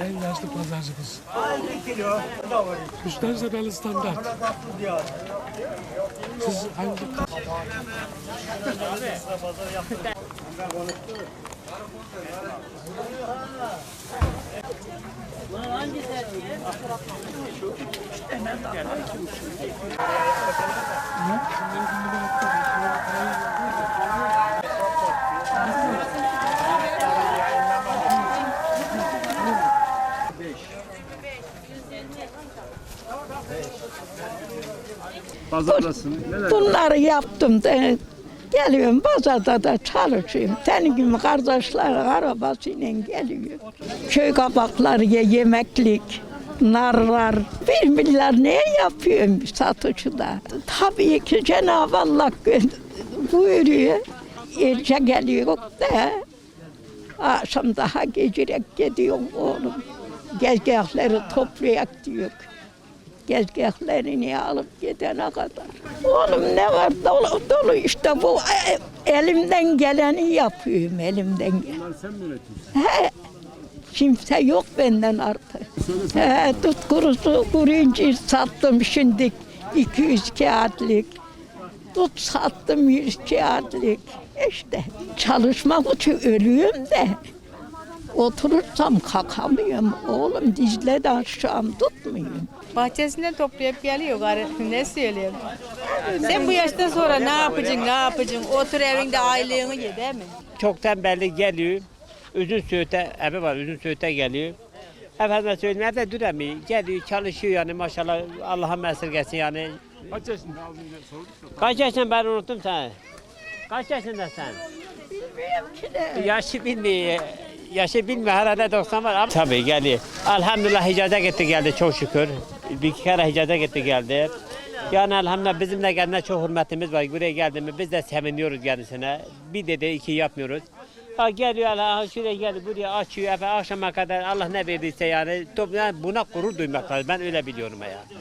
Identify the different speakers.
Speaker 1: En yaşlı pazarcımız. Müşteri sebeli standart. Siz hangi
Speaker 2: Pazardasın.
Speaker 3: Bunları yaptım da geliyorum pazarda da çalışıyorum. Senin gibi kardeşler arabasıyla geliyor. Köy kabakları ye, yemeklik, narlar. Bilmirler ne yapıyorum satıcıda. Tabii ki Cenab-ı Allah buyuruyor. Erce geliyor da akşam daha gecerek gidiyorum oğlum. Gezgahları toplayak diyor gezgahlerini alıp gidene kadar. Oğlum ne var dolu, dolu işte bu e, elimden geleni yapıyorum elimden.
Speaker 2: Bunları sen mi üretiyorsun?
Speaker 3: He, kimse yok benden artık. He, tut kurusu kuru incir sattım şimdi 200 kağıtlık. Tut sattım 100 kağıtlık. İşte çalışmak için ölüyorum de. Oturursam kalkamıyorum oğlum dizle aşağım tutmuyorum.
Speaker 4: Bahçesinden toplayıp geliyor garı. Ne söyleyeyim? Sen bu yaştan sonra ne yapacaksın, ne yapacaksın? Otur evinde aylığını ye değil mi?
Speaker 5: çok tembellik geliyor. Uzun söğüte, evi var uzun söğüte geliyor. Efendime söyleyeyim evde duramıyor. Geliyor çalışıyor yani maşallah Allah'a mesirgesin yani.
Speaker 2: Kaç yaşında az önce sorduk da.
Speaker 5: Kaç yaşın ben unuttum sen. Kaç yaşında sen?
Speaker 3: Bilmiyorum ki de.
Speaker 5: Yaşı bilmiyor. Yaşı bilmiyor herhalde 90 var ama tabii geliyor. Elhamdülillah Hicaz'a gitti geldi çok şükür. Bir iki kere Hicaz'a gitti geldi. Yani elhamdülillah bizimle kendine çok hürmetimiz var. Buraya geldi mi biz de seviniyoruz kendisine. Bir de iki yapmıyoruz. Ha geliyor Allah şuraya geldi buraya açıyor efendim akşama kadar Allah ne verdiyse yani, top- yani buna gurur duymak lazım. Ben öyle biliyorum ya.